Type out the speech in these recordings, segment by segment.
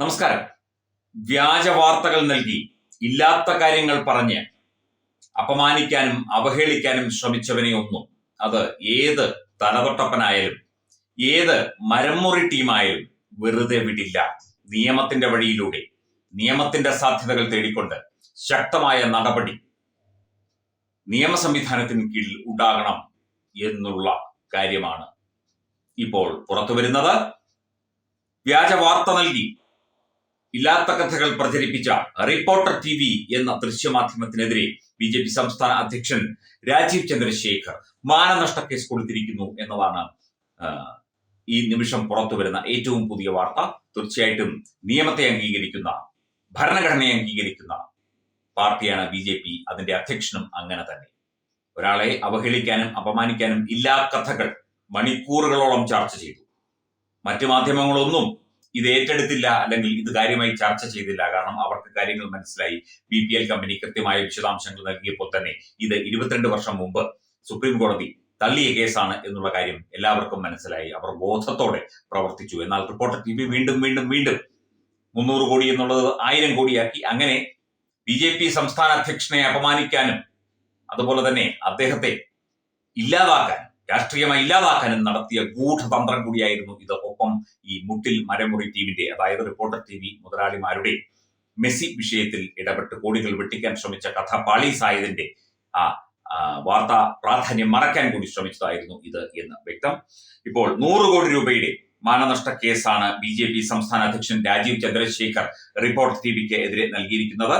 നമസ്കാരം. വ്യാജ വാർത്തകൾ നൽകി ഇല്ലാത്ത കാര്യങ്ങൾ പറഞ്ഞ് അപമാനിക്കാനും അവഹേളിക്കാനും ശ്രമിച്ചവനെ ഒന്നും. അത് ഏത് തലതൊട്ടപ്പനായാലും ഏത് മരംമുറി ടീമായാലും വെറുതെ വിടില്ല. നിയമത്തിന്റെ വഴിയിലൂടെ നിയമത്തിന്റെ സാധ്യതകൾ തേടിക്കൊണ്ട് ശക്തമായ നടപടി നിയമ സംവിധാനത്തിന് കീഴിൽ ഉണ്ടാകണം എന്നുള്ള കാര്യമാണ് ഇപ്പോൾ പുറത്തു വരുന്നത് വ്യാജ വാർത്ത നൽകി ഇല്ലാത്ത കഥകൾ പ്രചരിപ്പിച്ച റിപ്പോർട്ടർ ടി വി എന്ന ദൃശ്യമാധ്യമത്തിനെതിരെ ബി ജെ പി സംസ്ഥാന അധ്യക്ഷൻ രാജീവ് ചന്ദ്രശേഖർ മാനനഷ്ട കേസ് കൊടുത്തിരിക്കുന്നു എന്നതാണ് ഈ നിമിഷം പുറത്തു വരുന്ന ഏറ്റവും പുതിയ വാർത്ത. തീർച്ചയായിട്ടും നിയമത്തെ അംഗീകരിക്കുന്ന ഭരണഘടനയെ അംഗീകരിക്കുന്ന പാർട്ടിയാണ് ബി ജെ പി അതിന്റെ അധ്യക്ഷനും അങ്ങനെ തന്നെ. ഒരാളെ അവഹേളിക്കാനും അപമാനിക്കാനും ഇല്ലാ കഥകൾ മണിക്കൂറുകളോളം ചർച്ച ചെയ്തു. മറ്റു മാധ്യമങ്ങളൊന്നും ഇത് ഏറ്റെടുത്തില്ല അല്ലെങ്കിൽ ഇത് കാര്യമായി ചർച്ച ചെയ്തില്ല. കാരണം അവർക്ക് കാര്യങ്ങൾ മനസ്സിലായി. ബി പി എൽ കമ്പനി കൃത്യമായ വിശദാംശങ്ങൾ നൽകിയപ്പോൾ തന്നെ ഇത് ഇരുപത്തിരണ്ട് വർഷം മുമ്പ് സുപ്രീം കോടതി തള്ളിയ കേസാണ് എന്നുള്ള കാര്യം എല്ലാവർക്കും മനസ്സിലായി. അവർ ബോധത്തോടെ പ്രവർത്തിച്ചു. എന്നാൽ റിപ്പോർട്ടർ ടി വി വീണ്ടും വീണ്ടും വീണ്ടും മുന്നൂറ് കോടി എന്നുള്ളത് ആയിരം കോടിയാക്കി. അങ്ങനെ ബി ജെ പി സംസ്ഥാന അധ്യക്ഷനെ അപമാനിക്കാനും അതുപോലെ തന്നെ അദ്ദേഹത്തെ ഇല്ലാതാക്കാനും രാഷ്ട്രീയമായി ഇല്ലാതാക്കാനും നടത്തിയ ഗൂഢതന്ത്രം കൂടിയായിരുന്നു ഇത്. ഒപ്പം ഈ മുട്ടിൽ മരമുറി ടീമിന്റെ അതായത് റിപ്പോർട്ടർ ടി വി മുതലാളിമാരുടെ മെസ്സി വിഷയത്തിൽ ഇടപെട്ട് കോടികൾ വെട്ടിക്കാൻ ശ്രമിച്ച കഥ പാളീസായതിന്റെ ആ ആ, വാർത്താ പ്രാധാന്യം മറയ്ക്കാൻ കൂടി ശ്രമിച്ചതായിരുന്നു ഇത് എന്ന് വ്യക്തം. ഇപ്പോൾ നൂറ് കോടി രൂപയുടെ മാനനഷ്ട കേസാണ് ബി ജെ പി സംസ്ഥാന അധ്യക്ഷൻ രാജീവ് ചന്ദ്രശേഖർ റിപ്പോർട്ടർ ടി വിക്ക് എതിരെ നൽകിയിരിക്കുന്നത്.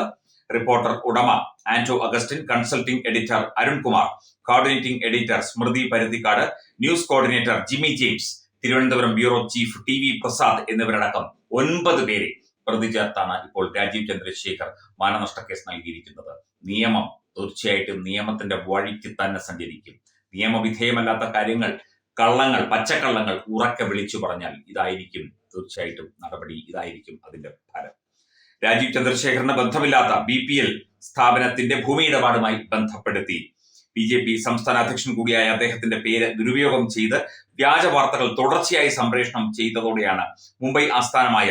റിപ്പോർട്ടർ ഉടമ Anto Augustine consulting editor Arunkumar coordinating editor Smruthy Paruthikad news coordinator Jimmy James Thiruvananthapuram bureau chief T V Prasad എന്നിവരടക്കം ഒൻപത് പേരെ പ്രതി ചേർത്താണ് ഇപ്പോൾ രാജീവ് ചന്ദ്രശേഖർ മാനനഷ്ട കേസ് നൽകിയിരിക്കുന്നത്. നിയമം തീർച്ചയായിട്ടും നിയമത്തിന്റെ വഴിക്ക് തന്നെ സഞ്ചരിക്കും. നിയമവിധേയമല്ലാത്ത കാര്യങ്ങൾ കള്ളങ്ങൾ പച്ചക്കള്ളങ്ങൾ ഉറക്കെ വിളിച്ചു പറഞ്ഞാൽ ഇതായിരിക്കും തീർച്ചയായിട്ടും നടപടി ഇതായിരിക്കും അതിന്റെ ഫലം. രാജീവ് ചന്ദ്രശേഖറിന് ബന്ധമില്ലാത്ത ബി പി എൽ സ്ഥാപനത്തിന്റെ ഭൂമി ഇടപാടുമായി ബന്ധപ്പെടുത്തി. ബി ജെ പി സംസ്ഥാന അധ്യക്ഷൻ കൂടിയായ അദ്ദേഹത്തിന്റെ പേര് ദുരുപയോഗം ചെയ്ത് വ്യാജ വാർത്തകൾ തുടർച്ചയായി സംപ്രേഷണം ചെയ്തതോടെയാണ് മുംബൈ ആസ്ഥാനമായ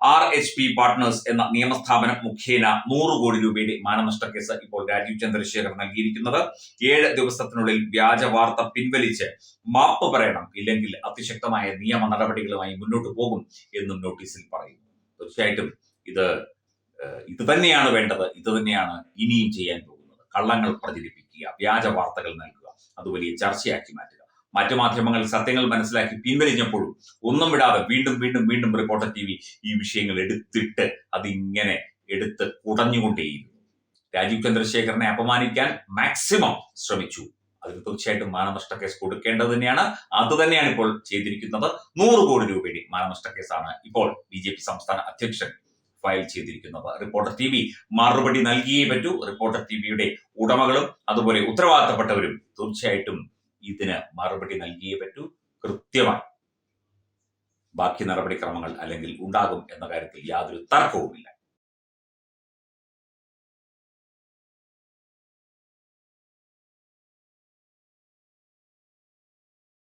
ആർ എച്ച് പി പാർട്ട്നേഴ്സ് എന്ന നിയമസ്ഥാപനം മുഖേന നൂറ് കോടി രൂപയുടെ മാനനഷ്ട കേസ് ഇപ്പോൾ രാജീവ് ചന്ദ്രശേഖർ നൽകിയിരിക്കുന്നത്. ഏഴ് ദിവസത്തിനുള്ളിൽ വ്യാജ വാർത്ത പിൻവലിച്ച് മാപ്പ് പറയണം. ഇല്ലെങ്കിൽ അതിശക്തമായ നിയമ നടപടികളുമായി മുന്നോട്ട് പോകും എന്നും നോട്ടീസിൽ പറയുന്നു. തീർച്ചയായിട്ടും ഇത് ഇത് തന്നെയാണ് വേണ്ടത്. ഇത് തന്നെയാണ് ഇനിയും ചെയ്യാൻ പോകുന്നത്. കള്ളങ്ങൾ പ്രചരിപ്പിക്കുക വ്യാജ വാർത്തകൾ നൽകുക അത് വലിയ ചർച്ചയാക്കി മാറ്റുക. മറ്റു മാധ്യമങ്ങൾ സത്യങ്ങൾ മനസ്സിലാക്കി പിൻവലിഞ്ഞപ്പോഴും ഒന്നും വിടാതെ വീണ്ടും വീണ്ടും വീണ്ടും റിപ്പോർട്ടർ ടി വി ഈ വിഷയങ്ങൾ എടുത്തിട്ട് അതിങ്ങനെ എടുത്ത് കുടഞ്ഞുകൊണ്ടേയിരുന്നു. രാജീവ് ചന്ദ്രശേഖരനെ അപമാനിക്കാൻ മാക്സിമം ശ്രമിച്ചു. അതിന് തീർച്ചയായിട്ടും മാനനഷ്ട കേസ് കൊടുക്കേണ്ടത് തന്നെയാണ്. അത് തന്നെയാണ് ഇപ്പോൾ ചെയ്തിരിക്കുന്നത്. നൂറ് കോടി രൂപയുടെ മാനനഷ്ട കേസാണ് ഇപ്പോൾ ബി ജെ പി സംസ്ഥാന അധ്യക്ഷൻ ഫയൽ ചെയ്തിരിക്കുന്നത്. റിപ്പോർട്ടർ ടി വി മറുപടി നൽകിയേ പറ്റൂ. റിപ്പോർട്ടർ ടി വിയുടെ ഉടമകളും അതുപോലെ ഉത്തരവാദിത്തപ്പെട്ടവരും തീർച്ചയായിട്ടും ഇതിന് മറുപടി നൽകിയേ പറ്റൂ. കൃത്യമായി ബാക്കി നടപടിക്രമങ്ങൾ അല്ലെങ്കിൽ ഉണ്ടാകും എന്ന കാര്യത്തിൽ യാതൊരു തർക്കവുമില്ല.